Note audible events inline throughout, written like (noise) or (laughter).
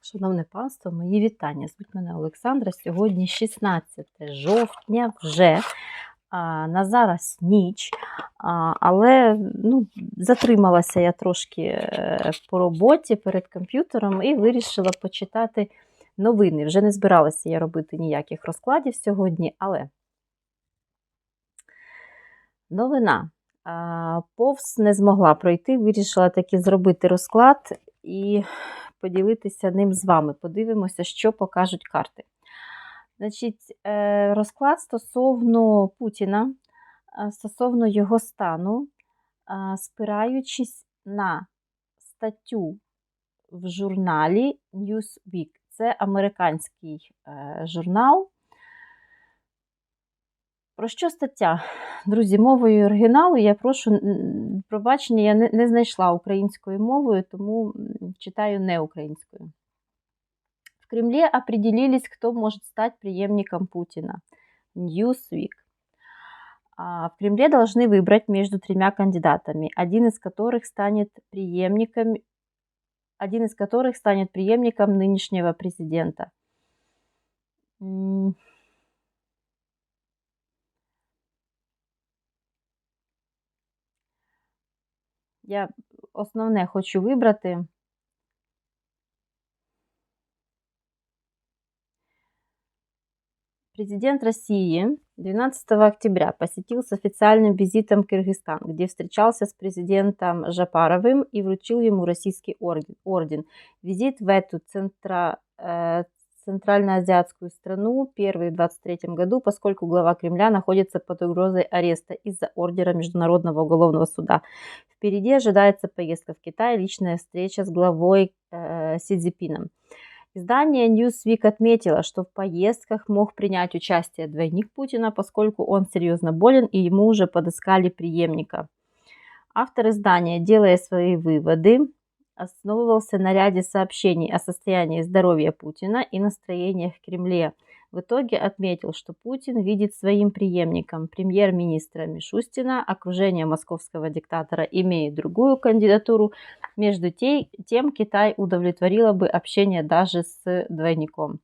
Шановне панство, мої вітання. Звуть мене Олександра. Сьогодні 16 жовтня вже. А, на зараз ніч, а, але ну, затрималася я трошки е, по роботі перед комп'ютером і вирішила почитати новини. Вже не збиралася я робити ніяких розкладів сьогодні, але новина. А, Повз не змогла пройти, вирішила таки зробити розклад і поділитися ним з вами. Подивимося, що покажуть карти. Значить, е, розклад стосовно Путіна, е, стосовно його стану, е, спираючись на статтю в журналі Newsweek. Це американський журнал. Про що стаття? Друзі, мовою оригіналу я прошу м, пробачення, я не, не знайшла українською мовою, тому м, читаю не українською. В Кремле определились, кто может стать преемником Путина. Newsweek. А, В Кремле должны выбрать между тремя кандидатами, один из которых станет преемником, один из которых станет преемником нынешнего президента. Я основне хочу вибрати. Президент России 12 октября посетил с официальным визитом Кыргызстан, где встречался с президентом Жапаровым и вручил ему российский орден. Визит в эту центра, э, центральноазиатскую страну первый в 2023 году, поскольку глава Кремля находится под угрозой ареста из-за ордера Международного уголовного суда. Впереди ожидается поездка в Китай, личная встреча с главой э, Си Цзиньпином. Издание Newsweek отметило, что в поездках мог принять участие двойник Путина, поскольку он серьезно болен и ему уже подыскали преемника. Автор издания, делая свои выводы, основывался на ряде сообщений о состоянии здоровья Путина и настроениях в Кремле. В итоге отметил, что Путин видит своим преемником премьер-министра Мишустина, окружение московского диктатора имеет другую кандидатуру. Между те- тем Китай удовлетворило бы общение даже с двойником.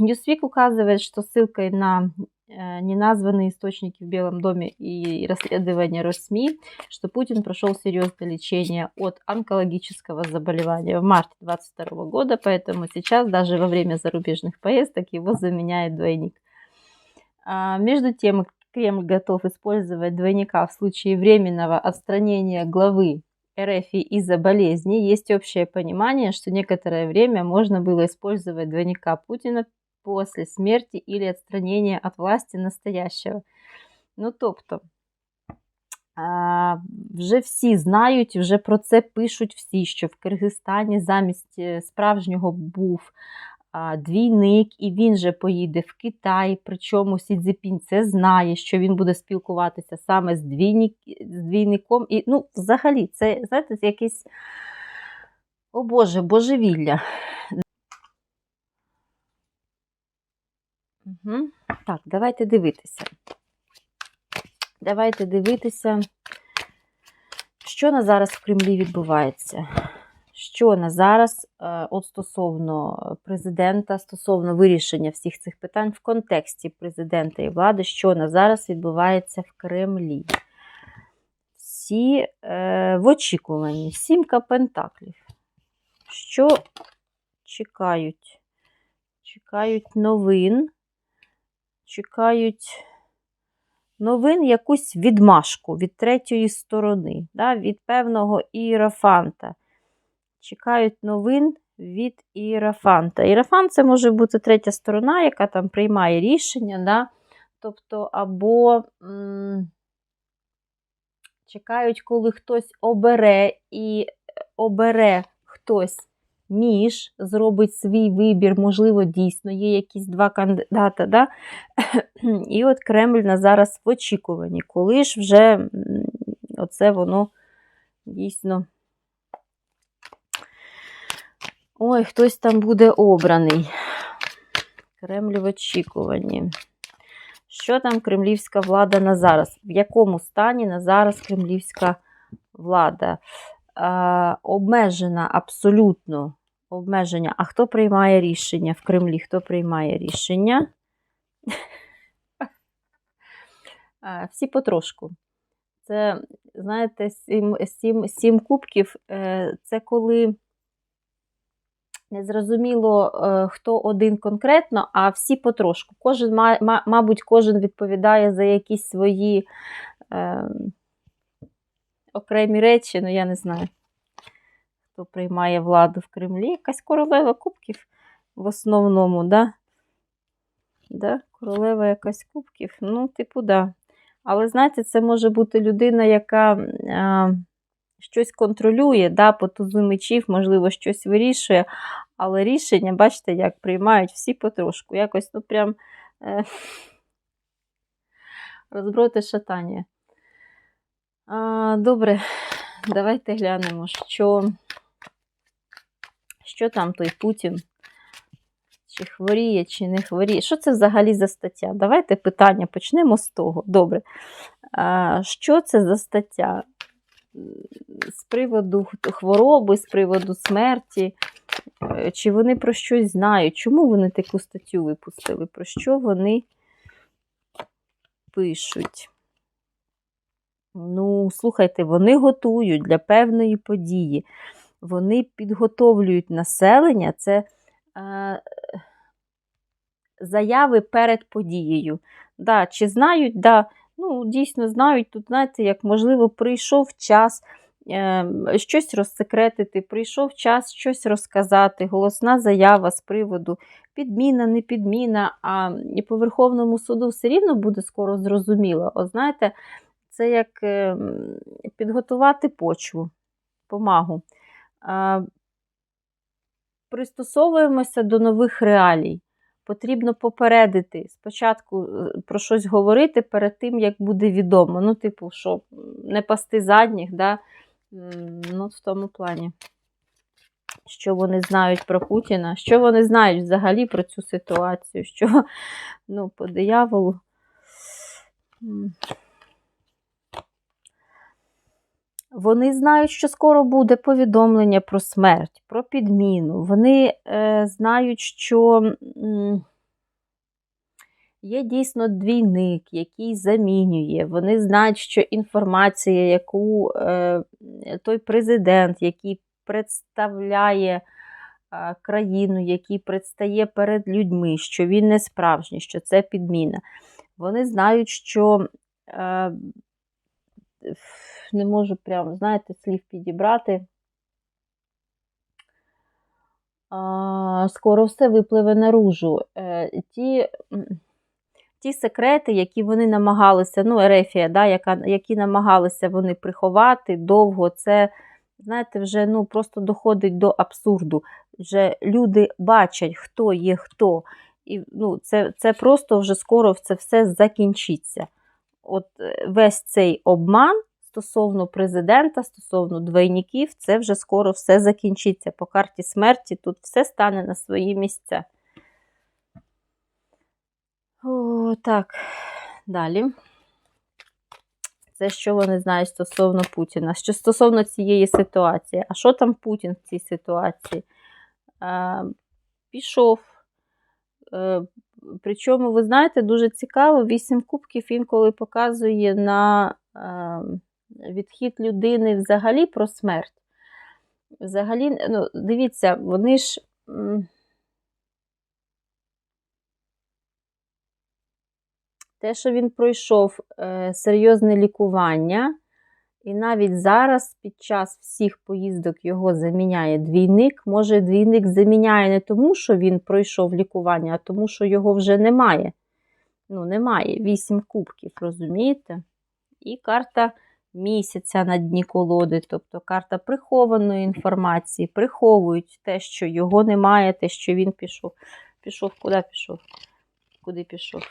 Newsweek указывает, что ссылкой на э, неназванные источники в Белом доме и расследования Росми, что Путин прошел серьезное лечение от онкологического заболевания в марте 2022 года, поэтому сейчас даже во время зарубежных поездок его заменяет двойник. А, Между тем, Кремль готов использовать двойника в случае временного отстранения главы РФ из-за болезни. Есть общее понимание, что некоторое время можно было использовать двойника Путина после смерти или отстранения от власти настоящего. Ну, тобто, вже всі знають, вже про це пишуть всі, що в Киргизстані замість е, справжнього був двійник, і він же поїде в Китай. Причому Сі Цзіпінь це знає, що він буде спілкуватися саме з, двійник, з двійником. І, ну, взагалі, це, знаєте, якесь, о Боже, божевілля. Угу. Так, давайте дивитися. Давайте дивитися, що на зараз в Кремлі відбувається. Що на зараз е, от стосовно президента, стосовно вирішення всіх цих питань в контексті президента і влади, що на зараз відбувається в Кремлі. Всі е, в очікуванні, сімка пентаклів. Що чекають? Чекають новин, чекають новин якусь відмашку від третьої сторони, да, від певного іерофанта. Чекають новин від іерофанта. Іерофант це може бути третя сторона, яка там приймає рішення. Да? Тобто, або м- чекають, коли хтось обере і обере хтось між, зробить свій вибір, можливо, дійсно, є якісь два кандидата. Да? І от Кремль на зараз в очікуванні, коли ж вже оце воно дійсно. Ой, хтось там буде обраний. Кремль в очікуванні. Що там кремлівська влада на зараз? В якому стані на зараз кремлівська влада? Е, обмежена абсолютно обмеження. А хто приймає рішення в Кремлі? Хто приймає рішення? Всі потрошку. Це, знаєте, сім, сім, сім кубків е, це коли незрозуміло, е, хто один конкретно, а всі потрошку. Кожен, ма- ма- мабуть, кожен відповідає за якісь свої е, окремі речі, ну я не знаю, хто приймає владу в Кремлі. Якась королева кубків в основному, да? Да? Королева якась кубків. Ну, типу, да. Але знаєте, це може бути людина, яка а, щось контролює, да, по тузу мечів, можливо, щось вирішує, але рішення, бачите, як приймають всі потрошку. Якось, ну, прям е, розброти шатання. А, добре, давайте глянемо, що, що там той Путін. Чи хворіє, чи не хворіє. Що це взагалі за стаття? Давайте питання почнемо з того. Добре. А, Що це за стаття? З приводу хвороби, з приводу смерті? Е, Чи вони про щось знають? Чому вони таку статтю випустили? Про що вони пишуть? Ну, слухайте, вони готують для певної події. Вони підготовлюють населення. Це е, заяви перед подією. Да, чи знають, да, ну, дійсно знають, тут, знаєте, як, можливо, прийшов час е, щось розсекретити, прийшов час щось розказати, голосна заява з приводу підміна, не підміна, а по Верховному суду все рівно буде скоро зрозуміло. О, знаєте, це як е, підготувати почву, помагу. Пристосовуємося до нових реалій. Потрібно попередити спочатку е, про щось говорити перед тим, як буде відомо. Ну, типу, що не пасти задніх, да? Ну, в тому плані. Що вони знають про Путіна, що вони знають взагалі про цю ситуацію, що ну, по дияволу. М. Вони знають, що скоро буде повідомлення про смерть, про підміну. Вони е, знають, що є дійсно двійник, який замінює. Вони знають, що інформація, яку е, той президент, який представляє е, країну, який предстає перед людьми, що він не справжній, що це підміна. Вони знають, що. Е, не можу прям, знаєте, слів підібрати. Скоро все випливе наружу. Е, ті, ті секрети, які вони намагалися, ну, Ерефія, да, яка, які намагалися вони приховати довго, це, знаєте, вже ну, просто доходить до абсурду. Вже люди бачать, хто є хто. І ну, це, це просто вже скоро це все закінчиться. От е, весь цей обман стосовно президента, стосовно двойників, це вже скоро все закінчиться. По карті смерті тут все стане на свої місця. О, так, далі. Це що вони знають стосовно Путіна. Що стосовно цієї ситуації. А що там Путін в цій ситуації? Е, пішов. Е, причому, ви знаєте, дуже цікаво, вісім кубків інколи показує на е, відхід людини взагалі про смерть. Взагалі, ну, дивіться, вони ж. Те, що він пройшов е, серйозне лікування, і навіть зараз, під час всіх поїздок, його заміняє двійник. Може, двійник заміняє не тому, що він пройшов лікування, а тому, що його вже немає. Ну, немає. Вісім кубків, розумієте? І карта місяця на дні колоди, тобто карта прихованої інформації, приховують те, що його немає, те, що він пішов. Пішов, куди пішов? Куди пішов?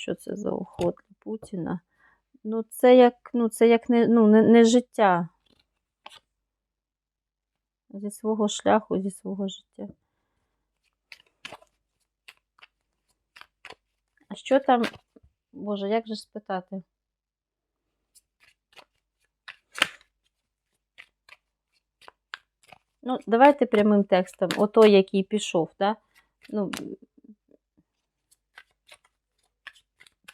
Що це за уход Путіна? Ну, це як, ну, це як не, ну, не, не життя. Зі свого шляху, зі свого життя. А що там, Боже, як же спитати? Ну, давайте прямим текстом. Ото, який пішов, да? Ну,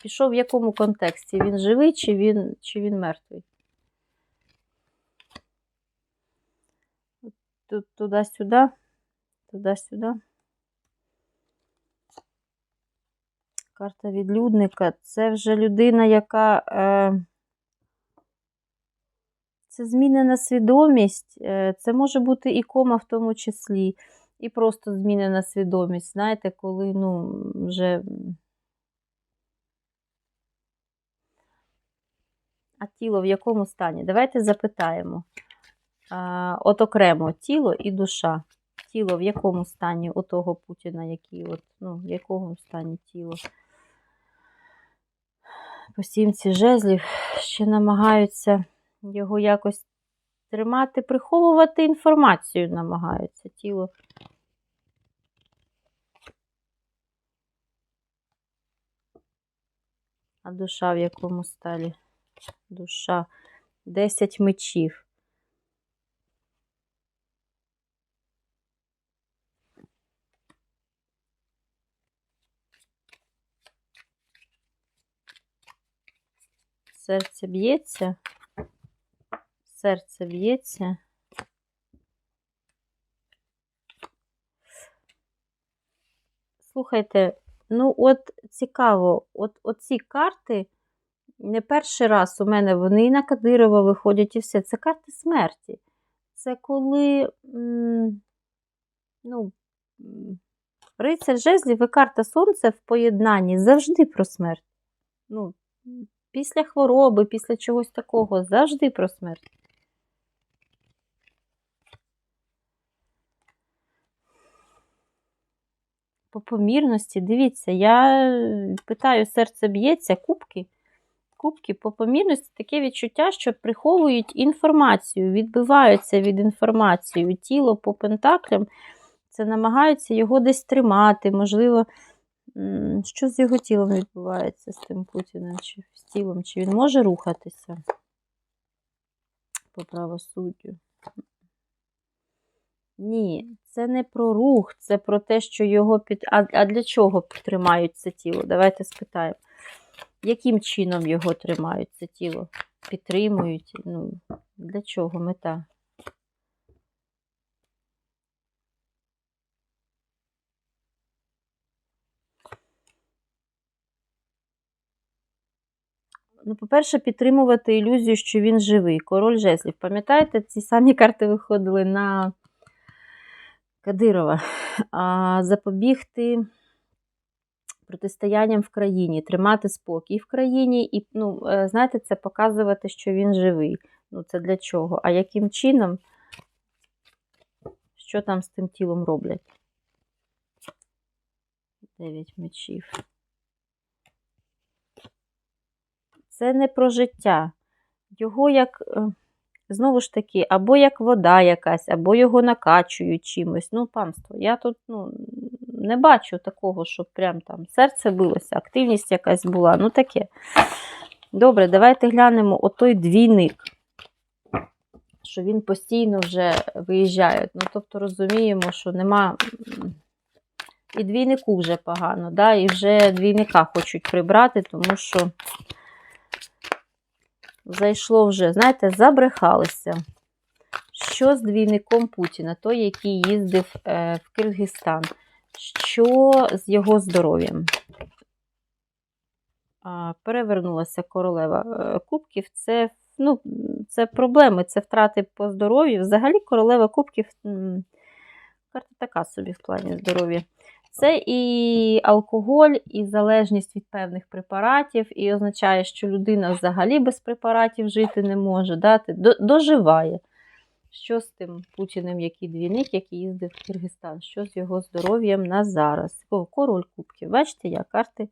пішов в якому контексті? Він живий чи він, чи він мертвий? Тут туди-сюди, туди-сюди. Карта відлюдника. Це вже людина, яка. Е... Це змінена свідомість. Е, Це може бути і кома в тому числі, і просто змінена свідомість. Знаєте, коли ну, вже. А тіло в якому стані? Давайте запитаємо. От окремо тіло і душа. Тіло в якому стані у того Путіна, який от, ну, в якому стані тіло? По сімці жезлів ще намагаються його якось тримати, приховувати інформацію намагаються тіло. А душа в якому сталі? Душа. Десять мечів. Серце б'ється. Серце б'ється. Слухайте, ну от цікаво, от оці карти не перший раз у мене вони і на Кадирова виходять і все. Це карти смерті. Це коли, ну, рицар жезлів і карта сонця в поєднанні завжди про смерть. Ну, після хвороби, після чогось такого, завжди про смерть. По помірності, дивіться, я питаю, серце б'ється, кубки. Кубки по помірності таке відчуття, що приховують інформацію, відбиваються від інформації. Тіло по пентаклям це намагаються його десь тримати. Можливо, що з його тілом відбувається з тим Путіним, чи з тілом, чи він може рухатися по правосуддю. Ні, це не про рух, це про те, що його під. А, а для чого тримають це тіло? Давайте спитаємо. Яким чином його тримають це тіло? Підтримують? Ну, Для чого мета? Ну, по-перше, підтримувати ілюзію, що він живий. Король жезлів. Пам'ятаєте, ці самі карти виходили на Кадирова. А, Запобігти протистоянням в країні, тримати спокій в країні, і, ну, знаєте, це показувати, що він живий. Ну, це для чого? А яким чином, що там з тим тілом роблять? Дев'ять мечів. Це не про життя. Його як, знову ж таки, або як вода якась, або його накачують чимось. Ну, панство, я тут, ну, не бачу такого, щоб прям там серце билося, активність якась була. Ну таке. Добре, давайте глянемо отой двійник, що він постійно вже виїжджає. Ну, тобто розуміємо, що нема. І двійнику вже погано, да? і вже двійника хочуть прибрати, тому що зайшло вже, знаєте, забрехалися. Що з двійником Путіна, той, який їздив е, в Киргизстан? Що з його здоров'ям? Перевернулася королева е, кубків. Це ну, це проблеми, це втрати по здоров'ю. Взагалі, королева кубків карта така собі в плані здоров'я. Це і алкоголь, і залежність від певних препаратів, і означає, що людина взагалі без препаратів жити не може, дати, доживає. Що з тим Путіним, який двійник, який їздив в Киргизстан? Що з його здоров'ям на зараз? О, король кубків. Бачите, як карти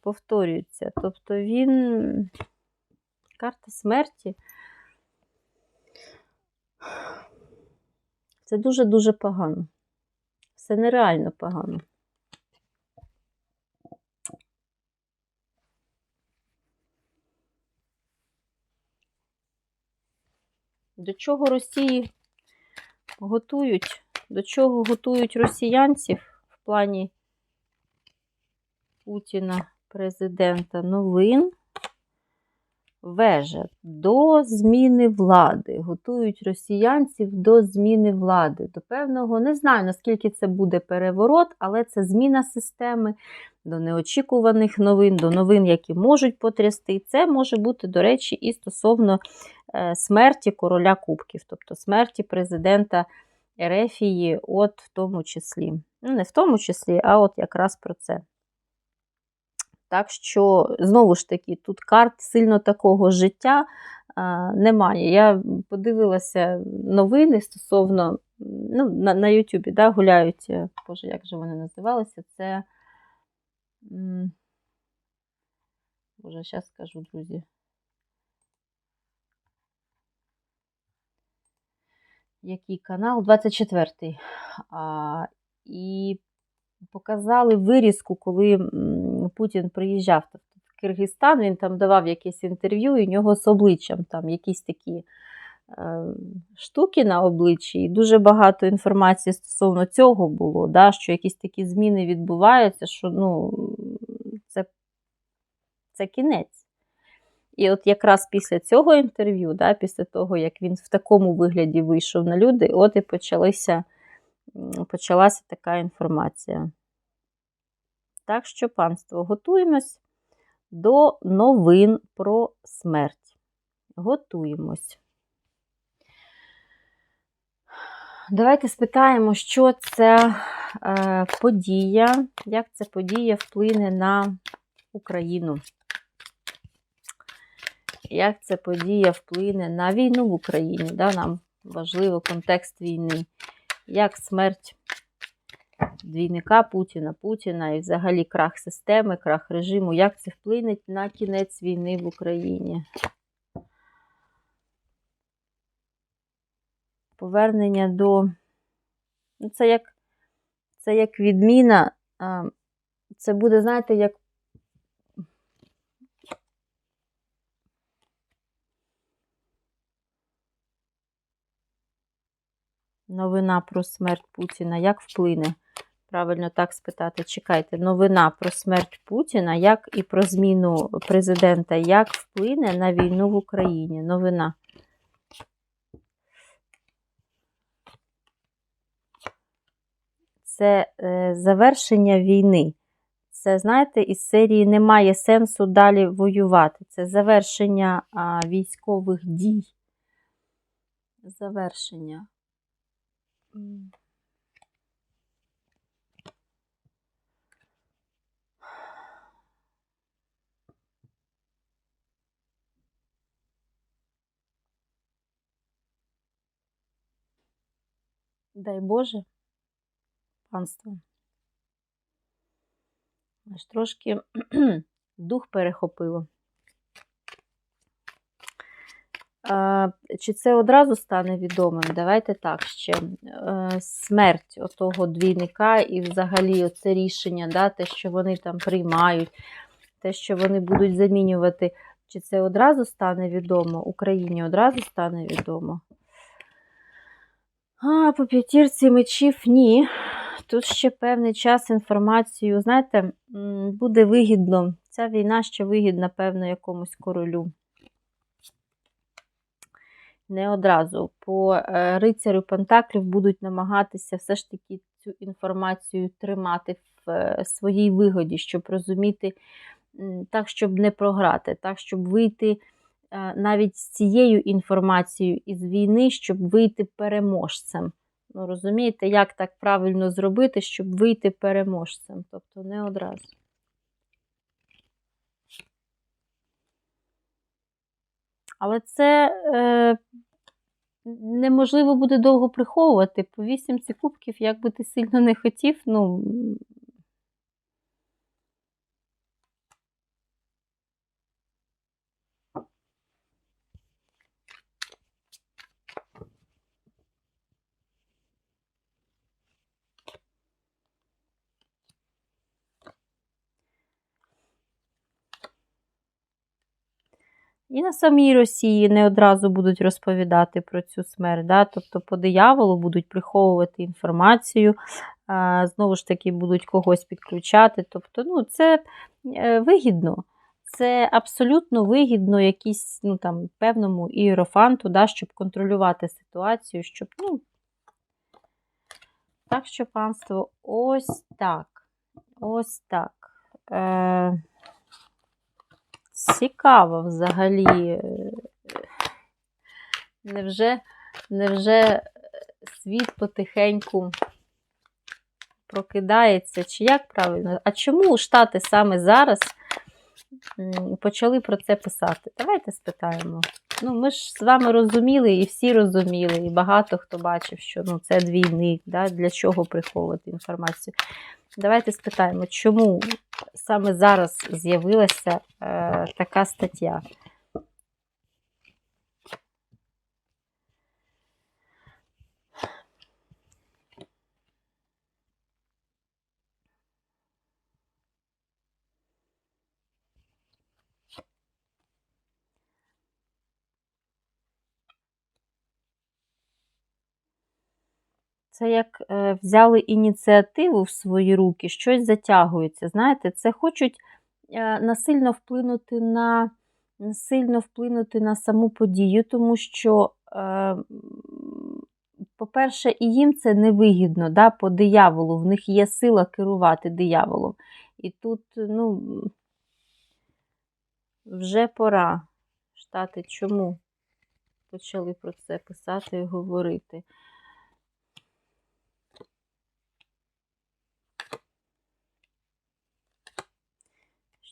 повторюються. Тобто він. Карта смерті. Це дуже-дуже погано. Це нереально погано. До чого Росії готують, до чого готують росіянців в плані Путіна, президента новин. Вежа до зміни влади. Готують росіянців до зміни влади. До певного, не знаю, наскільки це буде переворот, але це зміна системи до неочікуваних новин, до новин, які можуть потрясти. Це може бути, до речі, і стосовно смерті короля Кубків, тобто смерті президента Ерефії, от в тому числі. Ну, не в тому числі, а от якраз про це. Так що, знову ж таки, тут карт сильно такого життя а, немає. Я подивилася новини стосовно ну, на на да, гуляють, е, боже, як же вони називалися? Це. Боже, зараз скажу, друзі. Який канал? 24-й. А, І показали вирізку, коли Путін приїжджав в Киргизстан, він там давав якесь інтерв'ю, і в нього з обличчям там якісь такі е, штуки на обличчі, і дуже багато інформації стосовно цього було, да, що якісь такі зміни відбуваються, що ну, це, це кінець. І от якраз після цього інтерв'ю, да, після того, як він в такому вигляді вийшов на люди, от і почалися, почалася така інформація. Так що, панство, готуємось до новин про смерть. Готуємось. Давайте спитаємо, що це е, подія, як ця подія вплине на Україну. Як ця подія вплине на війну в Україні? Да? Нам важливо контекст війни, як смерть двійника Путіна, Путіна і взагалі крах системи, крах режиму, як це вплине на кінець війни в Україні? Повернення до. Ну, це як це як відміна. Це буде, знаєте, як. Новина про смерть Путіна як вплине? Правильно так спитати, чекайте, новина про смерть Путіна, як і про зміну президента, як вплине на війну в Україні? Новина. Це е, завершення війни. Це, знаєте, із серії немає сенсу далі воювати. Це завершення військових дій. Завершення. Дай Боже, панство. Аж трошки (clears throat) дух перехопило. Чи це одразу стане відомим? Давайте так ще. Е, смерть отого двійника і взагалі це рішення, да, те, що вони там приймають, те, що вони будуть замінювати. Чи це одразу стане відомо? Україні одразу стане відомо? А, По п'ятірці мечів ні. Тут ще певний час інформацію, знаєте, буде вигідно. Ця війна ще вигідна, певно, якомусь королю не одразу. По е, рицарю Пентаклів будуть намагатися все ж таки цю інформацію тримати в е, своїй вигоді, щоб розуміти, так, щоб не програти, так, щоб вийти е, навіть з цією інформацією із війни, щоб вийти переможцем. Ну, Розумієте, як так правильно зробити, щоб вийти переможцем? Тобто не одразу. Але це е, неможливо буде довго приховувати. По вісімці кубків, як би ти сильно не хотів, ну. І на самій Росії не одразу будуть розповідати про цю смерть. Да? Тобто по дияволу будуть приховувати інформацію, знову ж таки, будуть когось підключати. Тобто, ну, це е, вигідно. Це абсолютно вигідно якійсь, ну, там, певному іерофанту, да, щоб контролювати ситуацію, щоб, ну, так що, панство, ось так. Ось так. Е, Цікаво взагалі. Невже, невже світ потихеньку прокидається? Чи як правильно? А чому Штати саме зараз почали про це писати? Давайте спитаємо. Ну, ми ж з вами розуміли, і всі розуміли, і багато хто бачив, що ну, це двійник, да? для чого приховувати інформацію. Давайте спитаємо, чому саме зараз з'явилася е, така стаття. Це як е, взяли ініціативу в свої руки, щось затягується. Знаєте, це хочуть е, насильно вплинути на насильно вплинути на саму подію, тому що, е, по-перше, і їм це невигідно, да, по дияволу. В них є сила керувати дияволом. І тут, ну, вже пора. Штати чому почали про це писати і говорити?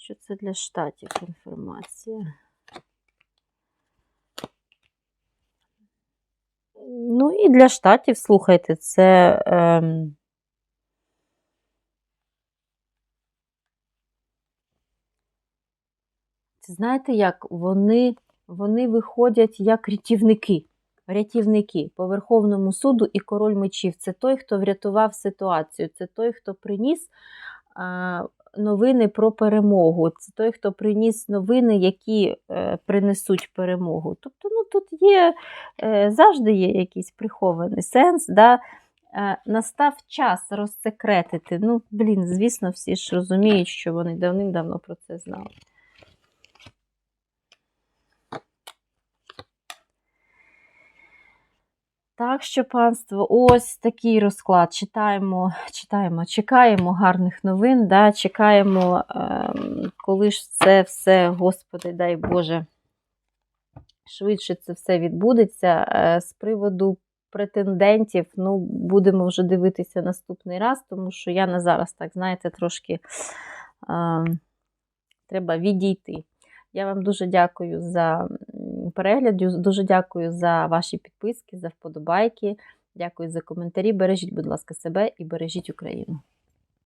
Що це для штатів інформація? Ну і для штатів, слухайте, це. Ем... Це знаєте як? Вони, вони виходять як рятівники. Рятівники по Верховному суду і король мечів. Це той, хто врятував ситуацію, це той, хто приніс а, новини про перемогу. Це той, хто приніс новини, які е, принесуть перемогу. Тобто, ну тут є е, завжди є якийсь прихований сенс. Да? Е, настав час розсекретити. Ну, блін, звісно, всі ж розуміють, що вони давним-давно про це знали. Так що, панство, ось такий розклад. Читаємо, читаємо, чекаємо гарних новин, да? чекаємо, ем, коли ж це все, Господи, дай Боже, швидше це все відбудеться. Е, з приводу претендентів, ну, будемо вже дивитися наступний раз, тому що я на зараз, так, знаєте, трошки ем, треба відійти. Я вам дуже дякую за перегляд, дуже дякую за ваші підписки, за вподобайки. Дякую за коментарі. Бережіть, будь ласка, себе і бережіть Україну.